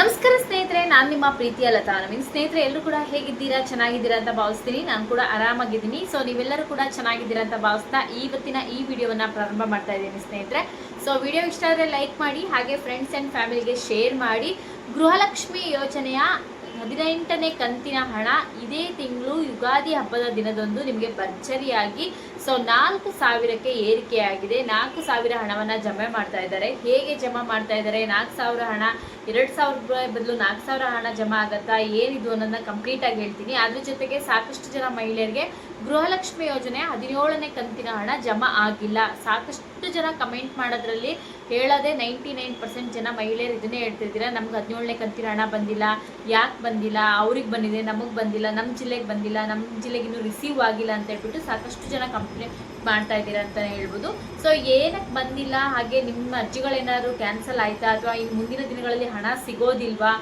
ನಮಸ್ಕಾರ ಸ್ನೇಹಿತರೆ, ನಾನು ನಿಮ್ಮ ಪ್ರೀತಿಯ ಲತಾ. ನವೀನ್, ಸ್ನೇಹಿತರೆ, ಎಲ್ಲರೂ ಕೂಡ ಹೇಗಿದ್ದೀರಾ? ಚೆನ್ನಾಗಿದ್ದೀರಾ ಅಂತ ಭಾವಿಸ್ತೀನಿ. ನಾನು ಕೂಡ ಆರಾಮಾಗಿದ್ದೀನಿ. ಸೊ ನೀವೆಲ್ಲರೂ ಕೂಡ ಚೆನ್ನಾಗಿದ್ದೀರಾ ಅಂತ ಭಾವಿಸ್ತಾ ಇವತ್ತಿನ ಈ ವಿಡಿಯೋವನ್ನ ಪ್ರಾರಂಭ ಮಾಡ್ತಾ ಇದ್ದೀನಿ ಸ್ನೇಹಿತರೆ. ಸೊ ವಿಡಿಯೋ ಇಷ್ಟ ಆದರೆ ಲೈಕ್ ಮಾಡಿ, ಹಾಗೆ ಫ್ರೆಂಡ್ಸ್ ಆ್ಯಂಡ್ ಫ್ಯಾಮಿಲಿಗೆ ಶೇರ್ ಮಾಡಿ. ಗೃಹಲಕ್ಷ್ಮಿ ಯೋಜನೆಯ ಹದಿನೆಂಟನೇ ಕಂತಿನ ಹಣ ಇದೇ ತಿಂಗಳು ಯುಗಾದಿ ಹಬ್ಬದ ದಿನದಂದು ನಿಮಗೆ ಭರ್ಜರಿಯಾಗಿ ಸೊ ನಾಲ್ಕು ಸಾವಿರಕ್ಕೆ ಏರಿಕೆಯಾಗಿದೆ. ನಾಲ್ಕು ಸಾವಿರ ಹಣವನ್ನು ಜಮೆ ಮಾಡ್ತಾ ಇದ್ದಾರೆ. ಹೇಗೆ ಜಮಾ ಮಾಡ್ತಾ ಇದ್ದಾರೆ? ನಾಲ್ಕು ಸಾವಿರ ಹಣ, ಎರಡು ಸಾವಿರ ರೂಪಾಯಿ ಬದಲು ನಾಲ್ಕು ಸಾವಿರ ಹಣ ಜಮಾ ಆಗುತ್ತಾ? ಏನಿದು ಅನ್ನೋದನ್ನ ಕಂಪ್ಲೀಟ್ ಆಗಿ ಹೇಳ್ತೀನಿ. ಅದ್ರ ಜೊತೆಗೆ ಸಾಕಷ್ಟು ಜನ ಮಹಿಳೆಯರಿಗೆ ಗೃಹಲಕ್ಷ್ಮಿ ಯೋಜನೆ ಹದಿನೇಳನೇ ಕಂತಿನ ಹಣ ಜಮಾ ಆಗಿಲ್ಲ. ಸಾಕಷ್ಟು ಜನ ಕಮೆಂಟ್ ಮಾಡೋದ್ರಲ್ಲಿ ಹೇಳೋದೇ ನೈಂಟಿ ನೈನ್ ಪರ್ಸೆಂಟ್ ಜನ ಮಹಿಳೆಯರು ಇದನ್ನೇ ಹೇಳ್ತಿರ್ತೀರ? ನಮ್ಗೆ ಹದಿನೇಳನೇ ಕಂತಿನ ಹಣ ಬಂದಿಲ್ಲ. ಯಾಕೆ ಬಂದಿಲ್ಲ? ಅವ್ರಿಗೆ ಬಂದಿದೆ, ನಮಗೆ ಬಂದಿಲ್ಲ ನಮ್ಮ ಜಿಲ್ಲೆಗೆ ಬಂದಿಲ್ಲ ನಮ್ಮ ಜಿಲ್ಲೆಗೆ ಇನ್ನೂ ರಿಸೀವ್ ಆಗಿಲ್ಲ ಅಂತ ಹೇಳ್ಬಿಟ್ಟು ಸಾಕಷ್ಟು ಜನ ಕಂಪ್ಲೇಂಟ್ ಮಾಡ್ತಾ ಇದ್ದೀರಾ ಅಂತಲೇ ಹೇಳ್ಬೋದು. ಸೊ ಏನಕ್ಕೆ ಬಂದಿಲ್ಲ? ಹಾಗೆ ನಿಮ್ಮ ಅರ್ಜಿಗಳೇನಾದ್ರು ಕ್ಯಾನ್ಸಲ್ ಆಯ್ತಾ? ಅಥವಾ ಇನ್ನು ಮುಂದಿನ ದಿನಗಳಲ್ಲಿ ಹಣ ಸಿಗೋದಿಲ್ವಾ?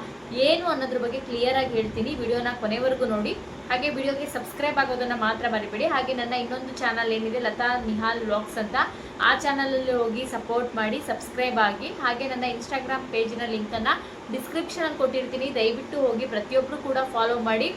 ಏನು ಅನ್ನೋದ್ರ ಬಗ್ಗೆ ಕ್ಲಿಯರ್ ಆಗಿ ಹೇಳ್ತೀನಿ. ವಿಡಿಯೋನ ಕೊನೆವರೆಗೂ ನೋಡಿ. ಹಾಗೆ ವಿಡಿಯೋಗೆ ಸಬ್ಸ್ಕ್ರೈಬ್ ಆಗೋದನ್ನ ಮಾತ್ರ ಮರಿಬೇಡಿ. ಹಾಗೆ ನನ್ನ ಇನ್ನೊಂದು ಚಾನಲ್ ಏನಿದೆ, ಲತಾ ನಿಹಾಲ್ ವ್ಲಾಗ್ಸ್ ಅಂತ, ಆ ಚಾನಲಲ್ಲಿ ಹೋಗಿ ಸಪೋರ್ಟ್ ಮಾಡಿ ಸಬ್ಸ್ಕ್ರೈಬ್ ಆಗಿ. ಹಾಗೆ ನನ್ನ ಇನ್ಸ್ಟಾಗ್ರಾಮ್ ಪೇಜಿನ ಲಿಂಕನ್ನು ಡಿಸ್ಕ್ರಿಪ್ಷನಲ್ಲಿ ಕೊಟ್ಟಿರ್ತೀನಿ. ದಯವಿಟ್ಟು ಹೋಗಿ ಪ್ರತಿಯೊಬ್ಬರು ಕೂಡ ಫಾಲೋ ಮಾಡಿ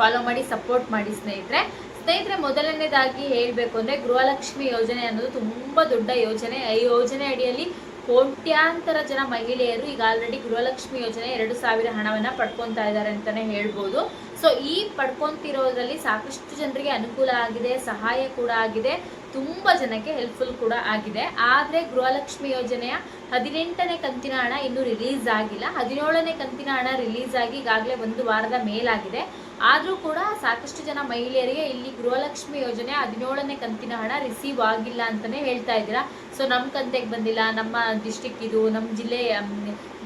ಫಾಲೋ ಮಾಡಿ ಸಪೋರ್ಟ್ ಮಾಡಿ ಸ್ನೇಹಿತರೆ. ಸ್ನೇಹಿತರೆ, ಮೊದಲನೇದಾಗಿ ಹೇಳಬೇಕು ಅಂದರೆ ಗೃಹಲಕ್ಷ್ಮಿ ಯೋಜನೆ ಅನ್ನೋದು ತುಂಬ ದೊಡ್ಡ ಯೋಜನೆ. ಈ ಯೋಜನೆ ಅಡಿಯಲ್ಲಿ ಕೋಟ್ಯಾಂತರ ಜನ ಮಹಿಳೆಯರು ಈಗ ಆಲ್ರೆಡಿ ಗೃಹಲಕ್ಷ್ಮಿ ಯೋಜನೆ ಎರಡು ಸಾವಿರ ಹಣವನ್ನು ಪಡ್ಕೊತಾ ಇದ್ದಾರೆ ಅಂತಲೇ ಹೇಳ್ಬೋದು. ಸೊ ಈ ಪಡ್ಕೊಂತಿರೋದ್ರಲ್ಲಿ ಸಾಕಷ್ಟು ಜನರಿಗೆ ಅನುಕೂಲ ಆಗಿದೆ, ಸಹಾಯ ಕೂಡ ಆಗಿದೆ. ತುಂಬ ಜನಕ್ಕೆ ಹೆಲ್ಪ್ಫುಲ್ ಕೂಡ ಆಗಿದೆ. ಆದರೆ ಗೃಹಲಕ್ಷ್ಮಿ ಯೋಜನೆಯ ಹದಿನೆಂಟನೇ ಕಂತಿನ ಹಣ ಇನ್ನೂ ರಿಲೀಸ್ ಆಗಿಲ್ಲ. ಹದಿನೇಳನೇ ಕಂತಿನ ಹಣ ರಿಲೀಸ್ ಆಗಿ ಈಗಾಗಲೇ ಒಂದು ವಾರದ ಮೇಲಾಗಿದೆ. ಆದರೂ ಕೂಡ ಸಾಕಷ್ಟು ಜನ ಮಹಿಳೆಯರಿಗೆ ಇಲ್ಲಿ ಗೃಹಲಕ್ಷ್ಮಿ ಯೋಜನೆ ಹದಿನೇಳನೇ ಕಂತಿನ ಹಣ ರಿಸೀವ್ ಆಗಿಲ್ಲ ಅಂತಲೇ ಹೇಳ್ತಾ ಇದ್ದೀರಾ? ಸೊ ನಮ್ಮ ಕಂತೆಗೆ ಬಂದಿಲ್ಲ, ನಮ್ಮ ಡಿಸ್ಟಿಕ್ ಇದು ನಮ್ಮ ಜಿಲ್ಲೆ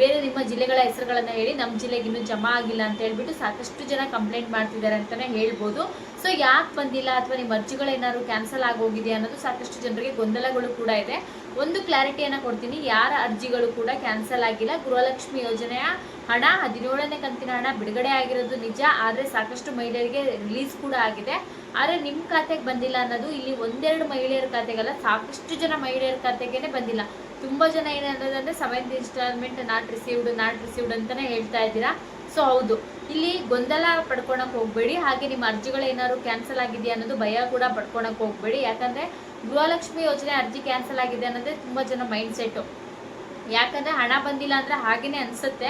ಬೇರೆ ನಿಮ್ಮ ಜಿಲ್ಲೆಗಳ ಹೆಸರುಗಳನ್ನು ಹೇಳಿ ನಮ್ಮ ಜಿಲ್ಲೆಗೆ ಇನ್ನೂ ಜಮಾ ಆಗಿಲ್ಲ ಅಂತ ಹೇಳ್ಬಿಟ್ಟು ಸಾಕಷ್ಟು ಜನ ಕಂಪ್ಲೇಂಟ್ ಮಾಡ್ತಿದ್ದಾರೆ ಅಂತಲೇ ಹೇಳ್ಬೋದು. ಸೊ ಯಾಕೆ ಬಂದಿಲ್ಲ ಅಥವಾ ನಿಮ್ಮ ಅರ್ಜಿಗಳೇನಾದ್ರು ಕ್ಯಾನ್ಸಲ್ ಆಗೋಗಿದೆ ಅನ್ನೋದು ಸಾಕಷ್ಟು ಜನರಿಗೆ ಗೊಂದಲಗಳು ಕೂಡ ಇದೆ. ಒಂದು ಕ್ಲಾರಿಟಿಯನ್ನು ಕೊಡ್ತೀನಿ, ಯಾರ ಅರ್ಜಿಗಳು ಕೂಡ ಕ್ಯಾನ್ಸಲ್ ಆಗಿಲ್ಲ, ಗೃಹಲಕ್ಷ್ಮಿ ಯೋಜನೆಯ ಹಣ, ಹದಿನೇಳನೇ ಕಂತಿನ ಹಣ ಬಿಡುಗಡೆ ಆಗಿರೋದು ನಿಜ, ಆದರೆ ಸಾಕಷ್ಟು ಮಹಿಳೆಯರಿಗೆ ರಿಲೀಸ್ ಕೂಡ ಆಗಿದೆ. ಆದರೆ ನಿಮ್ಮ ಖಾತೆಗೆ ಬಂದಿಲ್ಲ ಅನ್ನೋದು, ಇಲ್ಲಿ ಒಂದೆರಡು ಮಹಿಳೆಯರ ಖಾತೆಗಲ್ಲ, ಸಾಕಷ್ಟು ಜನ ಮಹಿಳೆಯರ ಖಾತೆಗೇನೆ ಬಂದಿಲ್ಲ. ತುಂಬ ಜನ ಏನಂದ್ರೆ seventh instalment not received not received ಅಂತಲೇ ಹೇಳ್ತಾ ಇದ್ದೀರಾ? ಸೊ ಹೌದು. ಇಲ್ಲಿ ಗೊಂದಲ ಪಡ್ಕೊಳಕ್ ಹೋಗ್ಬೇಡಿ. ಹಾಗೆ ನಿಮ್ಮ ಅರ್ಜಿಗಳು ಏನಾದ್ರು ಕ್ಯಾನ್ಸಲ್ ಆಗಿದೆಯಾ ಅನ್ನೋದು ಭಯ ಕೂಡ ಪಡ್ಕೊಳಕ್ ಹೋಗ್ಬೇಡಿ. ಯಾಕಂದ್ರೆ ಗೃಹಲಕ್ಷ್ಮಿ ಯೋಜನೆ ಅರ್ಜಿ ಕ್ಯಾನ್ಸಲ್ ಆಗಿದೆ ಅನ್ನೋದೇ ತುಂಬ ಜನ ಮೈಂಡ್ ಸೆಟ್ ಯಾಕಂದ್ರೆ ಹಣ ಬಂದಿಲ್ಲ ಅಂದ್ರೆ ಹಾಗೇನೆ ಅನ್ಸುತ್ತೆ.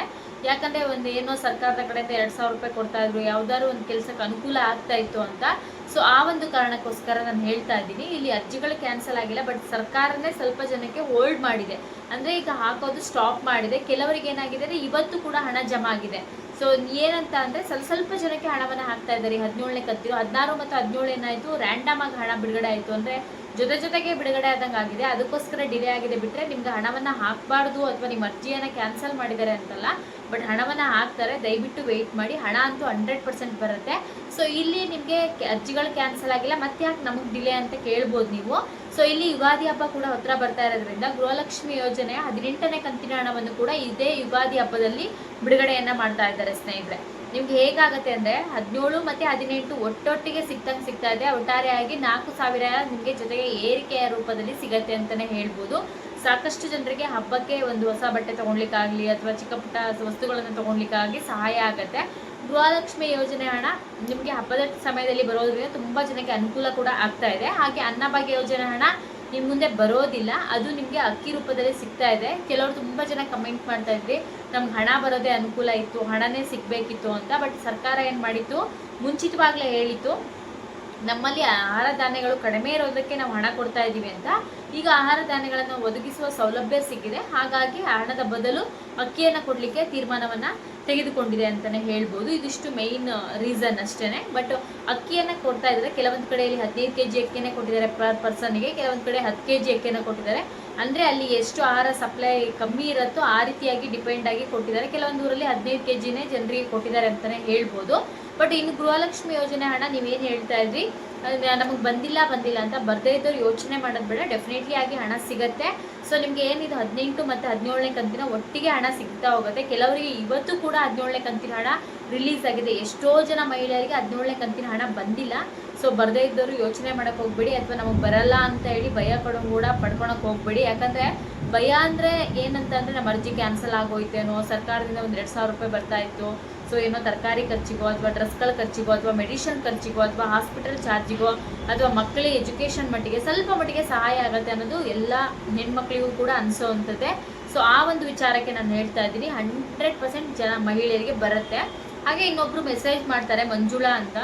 ಯಾಕಂದ್ರೆ ಒಂದು ಏನೋ ಸರ್ಕಾರದ ಕಡೆಯಿಂದ ಎರಡು ಸಾವಿರ ರೂಪಾಯಿ ಕೊಡ್ತಾ ಇದ್ರು, ಯಾವ್ದಾದ್ರು ಒಂದು ಕೆಲಸಕ್ಕೆ ಅನುಕೂಲ ಆಗ್ತಾ ಇತ್ತು ಅಂತ. ಸೊ ಆ ಒಂದು ಕಾರಣಕ್ಕೋಸ್ಕರ ನಾನು ಹೇಳ್ತಾ ಇದ್ದೀನಿ, ಇಲ್ಲಿ ಅರ್ಜಿಗಳು ಕ್ಯಾನ್ಸಲ್ ಆಗಿಲ್ಲ ಬಟ್ ಸರ್ಕಾರನೇ ಸ್ವಲ್ಪ ಜನಕ್ಕೆ ಹೋಲ್ಡ್ ಮಾಡಿದೆ. ಅಂದ್ರೆ ಈಗ ಹಾಕೋದು ಸ್ಟಾಪ್ ಮಾಡಿದೆ. ಕೆಲವರಿಗೆ ಏನಾಗಿದೆ ಇವತ್ತು ಕೂಡ ಹಣ ಜಮಾ ಆಗಿದೆ. ಸೊ ಏನಂತ ಅಂದ್ರೆ ಸ್ವಲ್ಪ ಸ್ವಲ್ಪ ಜನಕ್ಕೆ ಹಣವನ್ನು ಹಾಕ್ತಾ ಇದ್ದಾರೆ. ಹದಿನೇಳನೇ ಕತ್ತಿರೋ, ಹದಿನಾರು ಮತ್ತು ಹದಿನೇಳು ಏನಾಯ್ತು ರ್ಯಾಂಡಮ್ ಆಗಿ ಹಣ ಬಿಡುಗಡೆ ಆಯ್ತು. ಅಂದ್ರೆ ಜೊತೆ ಜೊತೆಗೆ ಬಿಡುಗಡೆ ಆದಂಗೆ ಆಗಿದೆ. ಅದಕ್ಕೋಸ್ಕರ ಡಿಲೇ ಆಗಿದೆ ಬಿಟ್ಟರೆ ನಿಮ್ಗೆ ಹಣವನ್ನು ಹಾಕಬಾರ್ದು ಅಥವಾ ನಿಮ್ಮ ಅರ್ಜಿಯನ್ನು ಕ್ಯಾನ್ಸಲ್ ಮಾಡಿದ್ದಾರೆ ಅಂತಲ್ಲ ಬಟ್ ಹಣವನ್ನು ಹಾಕ್ತಾರೆ. ದಯವಿಟ್ಟು ವೆಯ್ಟ್ ಮಾಡಿ. ಹಣ ಅಂತೂ ಹಂಡ್ರೆಡ್ ಪರ್ಸೆಂಟ್ ಬರುತ್ತೆ. ಸೊ ಇಲ್ಲಿ ನಿಮಗೆ ಅರ್ಜಿಗಳು ಕ್ಯಾನ್ಸಲ್ ಆಗಿಲ್ಲ. ಮತ್ತೆ ಯಾಕೆ ನಮಗೆ ಡಿಲೇ ಅಂತ ಕೇಳ್ಬೋದು ನೀವು. ಸೊ ಇಲ್ಲಿ ಯುಗಾದಿ ಹಬ್ಬ ಕೂಡ ಹತ್ರ ಬರ್ತಾ ಇರೋದ್ರಿಂದ ಗೃಹಲಕ್ಷ್ಮಿ ಯೋಜನೆ ಹದಿನೆಂಟನೇ ಕಂತಿನ ಹಣವನ್ನು ಕೂಡ ಇದೇ ಯುಗಾದಿ ಹಬ್ಬದಲ್ಲಿ ಬಿಡುಗಡೆಯನ್ನ ಮಾಡ್ತಾ ಇದ್ದಾರೆ ಸ್ನೇಹಿತರೆ. ನಿಮ್ಗೆ ಹೇಗಾಗತ್ತೆ ಅಂದ್ರೆ ಹದಿನೇಳು ಮತ್ತೆ ಹದಿನೆಂಟು ಒಟ್ಟೊಟ್ಟಿಗೆ ಸಿಕ್ತಂಗೆ ಸಿಗ್ತಾ ಇದೆ. ಒಟ್ಟಾರೆಯಾಗಿ ನಾಲ್ಕು ಸಾವಿರ ನಿಮಗೆ ಜೊತೆಗೆ ಏರಿಕೆಯ ರೂಪದಲ್ಲಿ ಸಿಗತ್ತೆ ಅಂತಾನೆ ಹೇಳ್ಬೋದು. ಸಾಕಷ್ಟು ಜನರಿಗೆ ಹಬ್ಬಕ್ಕೆ ಒಂದು ಹೊಸ ಬಟ್ಟೆ ತಗೊಳ್ಲಿಕ್ಕಾಗ್ಲಿ ಅಥವಾ ಚಿಕ್ಕ ಪುಟ್ಟ ವಸ್ತುಗಳನ್ನು ತಗೊಳ್ಲಿಕ್ಕಾಗಿ ಸಹಾಯ ಆಗತ್ತೆ. ಗೃಹಲಕ್ಷ್ಮಿ ಯೋಜನೆ ಹಣ ನಿಮಗೆ ಹಬ್ಬದ ಸಮಯದಲ್ಲಿ ಬರೋದ್ರಿಂದ ತುಂಬಾ ಜನಕ್ಕೆ ಅನುಕೂಲ ಕೂಡ ಆಗ್ತಾ ಇದೆ. ಹಾಗೆ ಅನ್ನಭಾಗ್ಯ ಯೋಜನೆ ಹಣ ನಿಮ್ ಮುಂದೆ ಬರೋದಿಲ್ಲ, ಅದು ನಿಮಗೆ ಅಕ್ಕಿ ರೂಪದಲ್ಲಿ ಸಿಗ್ತಾ ಇದೆ. ಕೆಲವರು ತುಂಬಾ ಜನ ಕಮೆಂಟ್ ಮಾಡ್ತಾ ಇದ್ರಿ, ನಮ್ಗೆ ಹಣ ಬರೋದೇ ಅನುಕೂಲ ಇತ್ತು, ಹಣನೇ ಸಿಗ್ಬೇಕಿತ್ತು ಅಂತ ಬಟ್ ಸರ್ಕಾರ ಏನ್ ಮಾಡಿತ್ತು? ಮುಂಚಿತವಾಗ್ಲೇ ಹೇಳಿತ್ತು, ನಮ್ಮಲ್ಲಿ ಆಹಾರ ಧಾನ್ಯಗಳು ಕಡಿಮೆ ಇರೋದಕ್ಕೆ ನಾವು ಹಣ ಕೊಡ್ತಾ ಇದ್ದೀವಿ ಅಂತ. ಈಗ ಆಹಾರ ಧಾನ್ಯಗಳನ್ನು ಒದಗಿಸುವ ಸೌಲಭ್ಯ ಸಿಕ್ಕಿದೆ. ಹಾಗಾಗಿ ಹಣದ ಬದಲು ಅಕ್ಕಿಯನ್ನು ಕೊಡಲಿಕ್ಕೆ ತೀರ್ಮಾನವನ್ನ ತೆಗೆದುಕೊಂಡಿದೆ ಅಂತಾನೆ ಹೇಳ್ಬೋದು. ಇದಿಷ್ಟು ಮೇಯ್ನ್ ರೀಸನ್ ಅಷ್ಟೇ ಬಟ್ ಅಕ್ಕಿಯನ್ನು ಕೊಡ್ತಾ ಇದ್ದಾರೆ. ಕೆಲವೊಂದು ಕಡೆಯಲ್ಲಿ ಹದಿನೈದು ಕೆ ಜಿ ಅಕ್ಕಿಯನ್ನು ಕೊಟ್ಟಿದ್ದಾರೆ ಪರ್ ಪರ್ಸನ್ಗೆ ಕೆಲವೊಂದು ಕಡೆ ಹತ್ತು ಕೆ ಜಿ ಅಕ್ಕಿಯನ್ನು ಕೊಟ್ಟಿದ್ದಾರೆ. ಅಂದರೆ ಅಲ್ಲಿ ಎಷ್ಟು ಆಹಾರ ಸಪ್ಲೈ ಕಮ್ಮಿ ಇರುತ್ತೋ ಆ ರೀತಿಯಾಗಿ ಡಿಪೆಂಡ್ ಆಗಿ ಕೊಟ್ಟಿದ್ದಾರೆ. ಕೆಲವೊಂದು ಊರಲ್ಲಿ ಹದಿನೈದು ಕೆ ಜಿನೇ ಜನರಿಗೆ ಕೊಟ್ಟಿದ್ದಾರೆ ಅಂತಾನೆ ಹೇಳ್ಬೋದು. ಬಟ್ ಇನ್ನು ಗೃಹಲಕ್ಷ್ಮಿ ಯೋಜನೆ ಹಣ ನೀವೇನು ಹೇಳ್ತಾ ಇದ್ರಿ? ನಮಗೆ ಬಂದಿಲ್ಲ ಬಂದಿಲ್ಲ ಅಂತ ಬರದೇ ಇದ್ದವ್ರು ಯೋಚನೆ ಮಾಡೋದು ಬೇಡ. ಡೆಫಿನೆಟ್ಲಿ ಆಗಿ ಹಣ ಸಿಗತ್ತೆ. ಸೊ ನಿಮ್ಗೆ ಏನಿದು? ಹದಿನೆಂಟು ಮತ್ತು ಹದಿನೇಳನೇ ಕಂತಿನ ಒಟ್ಟಿಗೆ ಹಣ ಸಿಗ್ತಾ ಹೋಗುತ್ತೆ. ಕೆಲವರಿಗೆ ಇವತ್ತು ಕೂಡ ಹದಿನೇಳನೇ ಕಂತಿನ ಹಣ ರಿಲೀಸ್ ಆಗಿದೆ. ಎಷ್ಟೋ ಜನ ಮಹಿಳೆಯರಿಗೆ ಹದಿನೇಳನೇ ಕಂತಿನ ಹಣ ಬಂದಿಲ್ಲ. ಸೊ ಬರದೇ ಇದ್ದವರು ಯೋಚನೆ ಮಾಡಕ್ ಹೋಗ್ಬೇಡಿ ಅಥವಾ ನಮಗೆ ಬರಲ್ಲ ಅಂತ ಹೇಳಿ ಭಯ ಪಡೋ ಕೂಡ, ಪಡ್ಕೊಳಕ್ ಹೋಗ್ಬೇಡಿ. ಯಾಕಂದ್ರೆ ಭಯ ಅಂದರೆ ಏನಂತ ಅಂದರೆ ನಮ್ಮ ಅರ್ಜಿ ಕ್ಯಾನ್ಸಲ್ ಆಗೋಯ್ತೇನೋ, ಸರ್ಕಾರದಿಂದ ಒಂದು ಎರಡು ಸಾವಿರ ರೂಪಾಯಿ ಬರ್ತಾ ಇತ್ತು. ಸೊ ಏನೋ ತರಕಾರಿ ಖರ್ಚಿಗೋ ಅಥವಾ ಡ್ರೆಸ್ಗಳ ಖರ್ಚಿಗೋ ಅಥವಾ ಮೆಡಿಷನ್ ಖರ್ಚಿಗೋ ಅಥವಾ ಹಾಸ್ಪಿಟಲ್ ಚಾರ್ಜಿಗೋ ಅಥವಾ ಮಕ್ಕಳ ಎಜುಕೇಷನ್ ಮಟ್ಟಿಗೆ ಸ್ವಲ್ಪ ಮಟ್ಟಿಗೆ ಸಹಾಯ ಆಗುತ್ತೆ ಅನ್ನೋದು ಎಲ್ಲ ಹೆಣ್ಮಕ್ಳಿಗೂ ಕೂಡ ಅನಿಸೋವಂಥದ್ದೇ ಸೊ ಆ ಒಂದು ವಿಚಾರಕ್ಕೆ ನಾನು ಹೇಳ್ತಾ ಇದ್ದೀನಿ. ಹಂಡ್ರೆಡ್ ಪರ್ಸೆಂಟ್ ಜನ ಮಹಿಳೆಯರಿಗೆ ಬರುತ್ತೆ. ಹಾಗೆ ಇನ್ನೊಬ್ರು ಮೆಸೇಜ್ ಮಾಡ್ತಾರೆ, ಮಂಜುಳಾ ಅಂತ.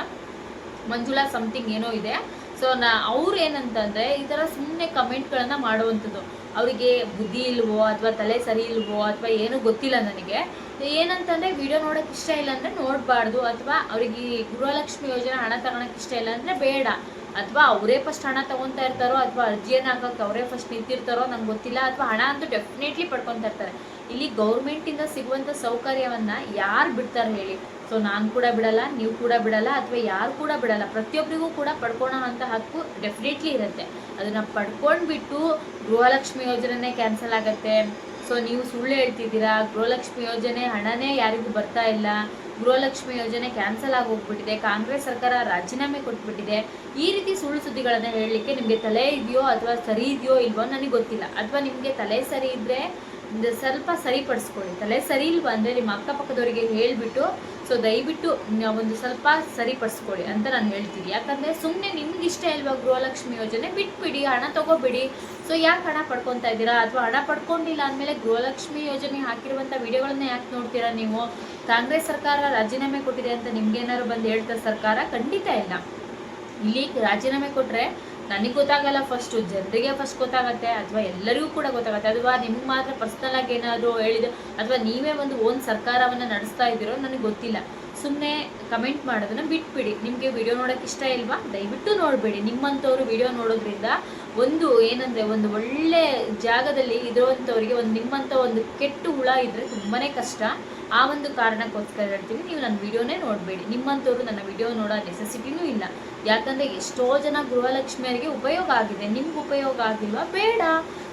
ಮಂಜುಳಾ ಸಮಥಿಂಗ್ ಏನೋ ಇದೆ. ಸೊ ನಾ ಅವ್ರು ಏನಂತಂದರೆ ಈ ಥರ ಸುಮ್ಮನೆ ಕಮೆಂಟ್ಗಳನ್ನು ಮಾಡುವಂಥದ್ದು. ಅವರಿಗೆ ಬುದ್ಧಿ ಇಲ್ವೋ ಅಥವಾ ತಲೆ ಸರಿ ಇಲ್ವೋ ಅಥವಾ ಏನೂ ಗೊತ್ತಿಲ್ಲ ನನಗೆ. ಏನಂತಂದ್ರೆ ವಿಡಿಯೋ ನೋಡೋಕೆ ಇಷ್ಟ ಇಲ್ಲ ಅಂದರೆ ನೋಡಬಾರ್ದು ಅಥವಾ ಅವರಿಗೆ ಗೃಹಲಕ್ಷ್ಮಿ ಯೋಜನೆ ಹಣ ತಗೊಳಕ್ಕೆ ಇಷ್ಟ ಇಲ್ಲ ಅಂದರೆ ಬೇಡ. ಅಥವಾ ಅವರೇ ಫಸ್ಟ್ ಹಣ ತೊಗೊತಾ ಇರ್ತಾರೋ ಅಥವಾ ಅರ್ಜಿಯನ್ನು ಹಾಕೋಕ್ಕೆ ಅವರೇ ಫಸ್ಟ್ ನಿಂತಿರ್ತಾರೋ ನಂಗೆ ಗೊತ್ತಿಲ್ಲ ಅಥವಾ ಹಣ ಅಂತೂ ಡೆಫಿನೆಟ್ಲಿ ಪಡ್ಕೊತಾ ಇರ್ತಾರೆ. ಇಲ್ಲಿ ಗೌರ್ಮೆಂಟಿಂದ ಸಿಗುವಂಥ ಸೌಕರ್ಯವನ್ನು ಯಾರು ಬಿಡ್ತಾರೆ ಹೇಳಿ? ಸೊ ನಾನು ಕೂಡ ಬಿಡಲ್ಲ, ನೀವು ಕೂಡ ಬಿಡಲ್ಲ ಅಥವಾ ಯಾರು ಕೂಡ ಬಿಡಲ್ಲ ಪ್ರತಿಯೊಬ್ಬರಿಗೂ ಕೂಡ ಪಡ್ಕೊಳ್ಳೋ ಅಂತ ಹಕ್ಕು ಡೆಫಿನೆಟ್ಲಿ ಇರುತ್ತೆ. ಅದನ್ನು ಪಡ್ಕೊಂಡ್ಬಿಟ್ಟು ಗೃಹಲಕ್ಷ್ಮಿ ಯೋಜನೆ ಕ್ಯಾನ್ಸಲ್ ಆಗುತ್ತೆ. ಸೊ ನೀವು ಸುಳ್ಳು ಹೇಳ್ತಿದ್ದೀರಾ, ಗೃಹಲಕ್ಷ್ಮಿ ಯೋಜನೆ ಹಣನೇ ಯಾರಿಗೂ ಬರ್ತಾ ಇಲ್ಲ, ಗೃಹಲಕ್ಷ್ಮಿ ಯೋಜನೆ ಕ್ಯಾನ್ಸಲ್ ಆಗೋಗ್ಬಿಟ್ಟಿದೆ, ಕಾಂಗ್ರೆಸ್ ಸರ್ಕಾರ ರಾಜೀನಾಮೆ ಕೊಟ್ಬಿಟ್ಟಿದೆ, ಈ ರೀತಿ ಸುಳ್ಳು ಸುದ್ದಿಗಳನ್ನು ಹೇಳಲಿಕ್ಕೆ ನಿಮಗೆ ತಲೆ ಇದೆಯೋ ಅಥವಾ ಸರಿ ಇದೆಯೋ ಇಲ್ವೋ ನನಗೆ ಗೊತ್ತಿಲ್ಲ. ಅಥವಾ ನಿಮಗೆ ತಲೆ ಸರಿ ಇದ್ದರೆ ಸ್ವಲ್ಪ ಸರಿಪಡಿಸ್ಕೊಳ್ಳಿ. ತಲೆ ಸರಿ ಇಲ್ವಾ ಅಂದರೆ ನಿಮ್ಮ ಅಕ್ಕಪಕ್ಕದವರಿಗೆ ಹೇಳಿಬಿಟ್ಟು ಸೊ ದಯವಿಟ್ಟು ಒಂದು ಸ್ವಲ್ಪ ಸರಿಪಡಿಸ್ಕೊಳ್ಳಿ ಅಂತ ನಾನು ಹೇಳ್ತೀನಿ. ಯಾಕಂದರೆ ಸುಮ್ಮನೆ ನಿಮ್ಗೆ ಇಷ್ಟ ಇಲ್ವಾ ಗೃಹಲಕ್ಷ್ಮಿ ಯೋಜನೆ, ಬಿಟ್ಬಿಡಿ, ಹಣ ತಗೋಬಿಡಿ. ಸೊ ಯಾಕೆ ಹಣ ಪಡ್ಕೊತಾ ಇದ್ದೀರಾ? ಅಥವಾ ಹಣ ಪಡ್ಕೊಂಡಿಲ್ಲ ಅಂದಮೇಲೆ ಗೃಹಲಕ್ಷ್ಮಿ ಯೋಜನೆ ಹಾಕಿರುವಂಥ ವಿಡಿಯೋಗಳನ್ನ ಯಾಕೆ ನೋಡ್ತೀರಾ ನೀವು? ಕಾಂಗ್ರೆಸ್ ಸರ್ಕಾರ ರಾಜೀನಾಮೆ ಕೊಟ್ಟಿದೆ ಅಂತ ನಿಮ್ಗೇನಾದ್ರು ಬಂದು ಹೇಳ್ತಾರೆ ಸರ್ಕಾರ? ಖಂಡಿತ ಇಲ್ಲ. ಇಲ್ಲಿ ರಾಜೀನಾಮೆ ಕೊಟ್ಟರೆ ನನಗೆ ಗೊತ್ತಾಗಲ್ಲ ಫಸ್ಟು ಜನರಿಗೆ ಫಸ್ಟ್ ಗೊತ್ತಾಗತ್ತೆ ಅಥವಾ ಎಲ್ಲರಿಗೂ ಕೂಡ ಗೊತ್ತಾಗತ್ತೆ. ಅಥವಾ ನಿಮ್ಗೆ ಮಾತ್ರ ಪರ್ಸ್ನಲ್ ಆಗಿ ಏನಾದರೂ ಹೇಳಿದ್ರು ಅಥವಾ ನೀವೇ ಒಂದು ಓನ್ ಸರ್ಕಾರವನ್ನು ನಡೆಸ್ತಾ ಇದ್ದೀರೋ ನನಗೆ ಗೊತ್ತಿಲ್ಲ. ಸುಮ್ಮನೆ ಕಮೆಂಟ್ ಮಾಡೋದನ್ನ ಬಿಟ್ಬಿಡಿ. ನಿಮಗೆ ವಿಡಿಯೋ ನೋಡೋಕೆ ಇಷ್ಟ ಇಲ್ವಾ? ದಯವಿಟ್ಟು ನೋಡಬೇಡಿ. ನಿಮ್ಮಂಥವ್ರು ವಿಡಿಯೋ ನೋಡೋದ್ರಿಂದ ಒಂದು ಏನಂದರೆ ಒಂದು ಒಳ್ಳೆ ಜಾಗದಲ್ಲಿ ಇರೋವಂಥವ್ರಿಗೆ ಒಂದು ನಿಮ್ಮಂಥ ಒಂದು ಕೆಟ್ಟು ಹುಳ ಇದ್ದರೆ ತುಂಬಾ ಕಷ್ಟ. ಆ ಒಂದು ಕಾರಣಕ್ಕೋಸ್ಕರ ಹೇಳ್ತೀನಿ, ನೀವು ನನ್ನ ವಿಡಿಯೋನೇ ನೋಡಬೇಡಿ. ನಿಮ್ಮಂಥವ್ರು ನನ್ನ ವಿಡಿಯೋ ನೋಡೋ ನೆಸೆಸಿಟಿನೂ ಇಲ್ಲ. ಯಾಕಂದರೆ ಎಷ್ಟೋ ಜನ ಗೃಹಲಕ್ಷ್ಮಿಯರಿಗೆ ಉಪಯೋಗ ಆಗಿದೆ. ನಿಮ್ಗೆ ಉಪಯೋಗ ಆಗಿಲ್ವಾ? ಬೇಡ.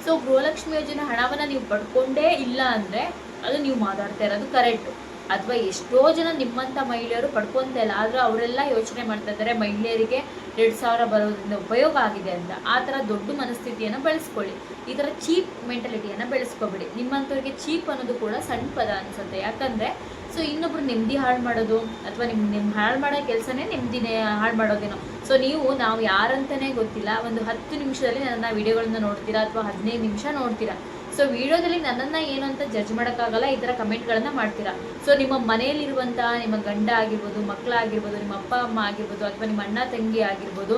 ಸೊ ಗೃಹಲಕ್ಷ್ಮಿ ಯೋಜನೆ ಹಣವನ್ನು ನೀವು ಪಡ್ಕೊಂಡೇ ಇಲ್ಲ ಅಂದರೆ ಅದು ನೀವು ಮಾತಾಡ್ತಾ ಇರೋದು ಕರೆಕ್ಟು ಅಥವಾ ಎಷ್ಟೋ ಜನ ನಿಮ್ಮಂಥ ಮಹಿಳೆಯರು ಪಡ್ಕೊತ ಇಲ್ಲ. ಆದರೂ ಅವರೆಲ್ಲ ಯೋಚನೆ ಮಾಡ್ತಾ ಇದ್ದಾರೆ, ಮಹಿಳೆಯರಿಗೆ ಎರಡು ಸಾವಿರ ಬರೋದ್ರಿಂದ ಉಪಯೋಗ ಆಗಿದೆ ಅಂತ. ಆ ಥರ ದೊಡ್ಡ ಮನಸ್ಥಿತಿಯನ್ನು ಬೆಳೆಸ್ಕೊಳ್ಳಿ. ಈ ಥರ ಚೀಪ್ ಮೆಂಟಾಲಿಟಿಯನ್ನು ಬೆಳೆಸ್ಕೊಬೇಡಿ. ನಿಮ್ಮಂಥವ್ರಿಗೆ ಚೀಪ್ ಅನ್ನೋದು ಕೂಡ ಸಣ್ಣ ಪದ ಅನಿಸುತ್ತೆ. ಯಾಕಂದರೆ, ಸೊ ಇನ್ನೊಬ್ರು ನೆಮ್ಮದಿ ಹಾಳು ಮಾಡೋದು, ಅಥವಾ ನಿಮ್ಮ ನಿಮ್ಮ ಹಾಳು ಮಾಡೋ ಕೆಲಸನೇ ನೆಮ್ಮದಿನೇ ಹಾಳು ಮಾಡೋದೇನೋ. ಸೊ ನೀವು, ನಾವು ಯಾರಂತಲೇ ಗೊತ್ತಿಲ್ಲ, ಒಂದು ಹತ್ತು ನಿಮಿಷದಲ್ಲಿ ನನ್ನ ವಿಡಿಯೋಗಳನ್ನ ನೋಡ್ತೀರಾ, ಅಥವಾ ಹದಿನೈದು ನಿಮಿಷ ನೋಡ್ತೀರಾ. ಸೊ ವಿಡಿಯೋದಲ್ಲಿ ನನ್ನನ್ನು ಏನು ಅಂತ ಜಡ್ಜ್ ಮಾಡೋಕ್ಕಾಗಲ್ಲ, ಈ ಥರ ಕಮೆಂಟ್ಗಳನ್ನು ಮಾಡ್ತೀರಾ? ಸೊ ನಿಮ್ಮ ಮನೆಯಲ್ಲಿರುವಂಥ ನಿಮ್ಮ ಗಂಡ ಆಗಿರ್ಬೋದು, ಮಕ್ಕಳಾಗಿರ್ಬೋದು, ನಿಮ್ಮ ಅಪ್ಪ, ಅಮ್ಮ ಆಗಿರ್ಬೋದು, ಅಥವಾ ನಿಮ್ಮ ಅಣ್ಣ, ತಂಗಿ ಆಗಿರ್ಬೋದು,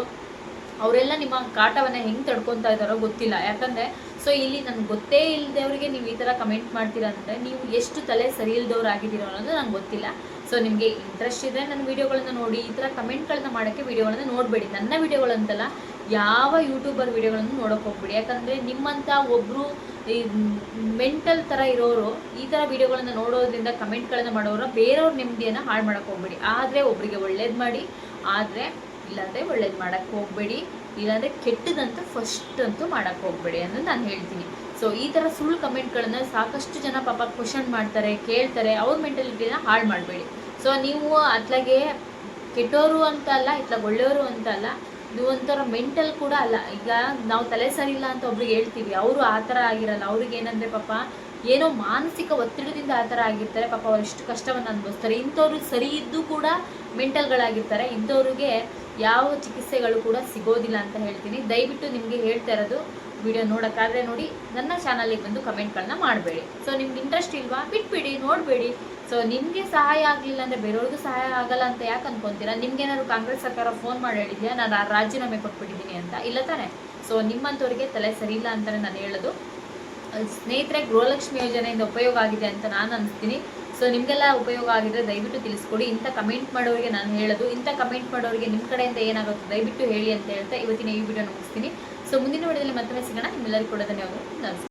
ಅವರೆಲ್ಲ ನಿಮ್ಮ ಕಾಟವನ್ನು ಹೆಂಗೆ ತಡ್ಕೊತಾ ಇದ್ದಾರೋ ಗೊತ್ತಿಲ್ಲ. ಯಾಕಂದರೆ ಸೊ ಇಲ್ಲಿ ನನಗೆ ಗೊತ್ತೇ ಇಲ್ಲದವ್ರಿಗೆ ನೀವು ಈ ಥರ ಕಮೆಂಟ್ ಮಾಡ್ತೀರಾ ಅಂದರೆ, ನೀವು ಎಷ್ಟು ತಲೆ ಸರಿ ಇಲ್ದವ್ರು ಆಗಿದ್ದೀರೋ ಅನ್ನೋದು ನಂಗೆ ಗೊತ್ತಿಲ್ಲ. ಸೊ ನಿಮಗೆ ಇಂಟ್ರೆಸ್ಟ್ ಇದ್ದರೆ ನನ್ನ ವೀಡಿಯೋಗಳನ್ನು ನೋಡಿ, ಈ ಥರ ಕಮೆಂಟ್ಗಳನ್ನ ಮಾಡೋಕ್ಕೆ ವೀಡಿಯೋಗಳನ್ನು ನೋಡಬೇಡಿ. ನನ್ನ ವೀಡಿಯೋಗಳಂತಲ್ಲ, ಯಾವ ಯೂಟ್ಯೂಬರ್ ವೀಡಿಯೋಗಳನ್ನು ನೋಡೋಕೆ ಹೋಗ್ಬೇಡಿ. ಯಾಕಂದರೆ ನಿಮ್ಮಂಥ ಒಬ್ಬರು ಈ ಮೆಂಟಲ್ ಥರ ಇರೋರು ಈ ಥರ ವಿಡಿಯೋಗಳನ್ನು ನೋಡೋದ್ರಿಂದ ಕಮೆಂಟ್ಗಳನ್ನು ಮಾಡೋರು ಬೇರೆಯವ್ರ ನೆಮ್ಮದಿಯನ್ನು ಹಾಳು ಮಾಡೋಕೆ ಹೋಗ್ಬೇಡಿ. ಆದರೆ ಒಬ್ಬರಿಗೆ ಒಳ್ಳೇದು ಮಾಡಿ, ಆದರೆ ಇಲ್ಲಾಂದರೆ ಒಳ್ಳೇದು ಮಾಡೋಕ್ಕೆ ಹೋಗಬೇಡಿ. ಇಲ್ಲಾಂದರೆ ಕೆಟ್ಟದಂತೂ ಫಸ್ಟ್ ಅಂತೂ ಮಾಡೋಕ್ಕೆ ಹೋಗಬೇಡಿ ಅನ್ನೋದು ನಾನು ಹೇಳ್ತೀನಿ. ಸೊ ಈ ಥರ ಸುಳ್ಳು ಕಮೆಂಟ್ಗಳನ್ನು ಸಾಕಷ್ಟು ಜನ ಪಾಪ ಕ್ವಶನ್ ಮಾಡ್ತಾರೆ, ಕೇಳ್ತಾರೆ, ಅವ್ರ ಮೆಂಟಾಲಿಟಿನ ಹಾಳು ಮಾಡಬೇಡಿ. ಸೊ ನೀವು ಅತ್ಲಾಗೆ ಕೆಟ್ಟೋರು ಅಂತ ಅಲ್ಲ ಇತ್ಲಾಗ ಒಳ್ಳೆಯವರು ಅಂತ ಅಲ್ಲ ಇದು ಒಂಥರ ಮೆಂಟಲ್ ಕೂಡ ಅಲ್ಲ. ಈಗ ನಾವು ತಲೆ ಸರಿ ಇಲ್ಲ ಅಂತ ಒಬ್ರಿಗೆ ಹೇಳ್ತೀವಿ, ಅವರು ಆ ಥರ ಆಗಿರಲ್ಲ, ಅವ್ರಿಗೆ ಏನಂದರೆ ಪಾಪ ಏನೋ ಮಾನಸಿಕ ಒತ್ತಡದಿಂದ ಆ ಥರ ಆಗಿರ್ತಾರೆ, ಪಾಪ ಅವ್ರು ಎಷ್ಟು ಕಷ್ಟವನ್ನು ಅನುಭವಿಸ್ತಾರೆ. ಇಂಥವ್ರು ಸರಿ ಇದ್ದು ಕೂಡ ಮೆಂಟಲ್ಗಳಾಗಿರ್ತಾರೆ ಇಂಥವ್ರಿಗೆ ಯಾವ ಚಿಕಿತ್ಸೆಗಳು ಕೂಡ ಸಿಗೋದಿಲ್ಲ ಅಂತ ಹೇಳ್ತೀನಿ. ದಯವಿಟ್ಟು ನಿಮಗೆ ಹೇಳ್ತಾ ಇರೋದು ವಿಡಿಯೋ ನೋಡೋಕ್ಕಾದರೆ ನೋಡಿ. ನನ್ನ ಚಾನಲಿಗೆ ಬಂದು ಕಮೆಂಟ್ಗಳನ್ನ ಮಾಡಬೇಡಿ. ಸೊ ನಿಮ್ಗೆ ಇಂಟ್ರೆಸ್ಟ್ ಇಲ್ವಾ? ಬಿಟ್ಬಿಡಿ, ನೋಡಬೇಡಿ. ಸೊ ನಿಮಗೆ ಸಹಾಯ ಆಗಲಿಲ್ಲ ಅಂದರೆ ಬೇರೆಯವ್ರಿಗೂ ಸಹಾಯ ಆಗಲ್ಲ ಅಂತ ಯಾಕೆ ಅನ್ಕೊಂತೀರಾ? ನಿಮ್ಗೇನಾದ್ರು ಕಾಂಗ್ರೆಸ್ ಸರ್ಕಾರ ಫೋನ್ ಮಾಡಿ ಹೇಳಿದ್ಯಾ? ನಾನು ಆ ರಾಜೀನಾಮೆ ಕೊಟ್ಬಿಟ್ಟಿದ್ದೀನಿ ಅಂತ. ಇಲ್ಲ ತಾನೆ? ಸೊ ನಿಮ್ಮಂಥವ್ರಿಗೆ ತಲೆ ಸರಿ ಇಲ್ಲ ಅಂತಲೇ ನಾನು ಹೇಳೋದು. ಸ್ನೇಹಿತರೆ, ಗೃಹಲಕ್ಷ್ಮಿ ಯೋಜನೆಯಿಂದ ಉಪಯೋಗ ಆಗಿದೆ ಅಂತ ನಾನು ಅನಿಸ್ತೀನಿ. ಸೊ ನಿಮಗೆಲ್ಲ ಉಪಯೋಗ ಆಗಿದ್ರೆ ದಯವಿಟ್ಟು ತಿಳಿಸ್ಕೊಡಿ. ಇಂಥ ಕಮೆಂಟ್ ಮಾಡೋರಿಗೆ ನಾನು ಹೇಳೋದು. ಇಂಥ ಕಮೆಂಟ್ ಮಾಡೋರಿಗೆ ನಿಮ್ಮ ಕಡೆಯಿಂದ ಏನಾಗುತ್ತೆ ದಯವಿಟ್ಟು ಹೇಳಿ ಅಂತ ಹೇಳ್ತಾ ಇವತ್ತಿನ ಈ ವಿಡಿಯೋ ಮುಗಿಸ್ತೀನಿ. ಸೊ ಮುಂದಿನ ವಿಡಿಯೋದಲ್ಲಿ ಮತ್ತೆ ಸಿಗೋಣ. ನಿಮ್ಮೆಲ್ಲರಿಗೂ ಕೂಡ ಧನ್ಯವಾದಗಳು. ನಮಸ್ಕಾರ.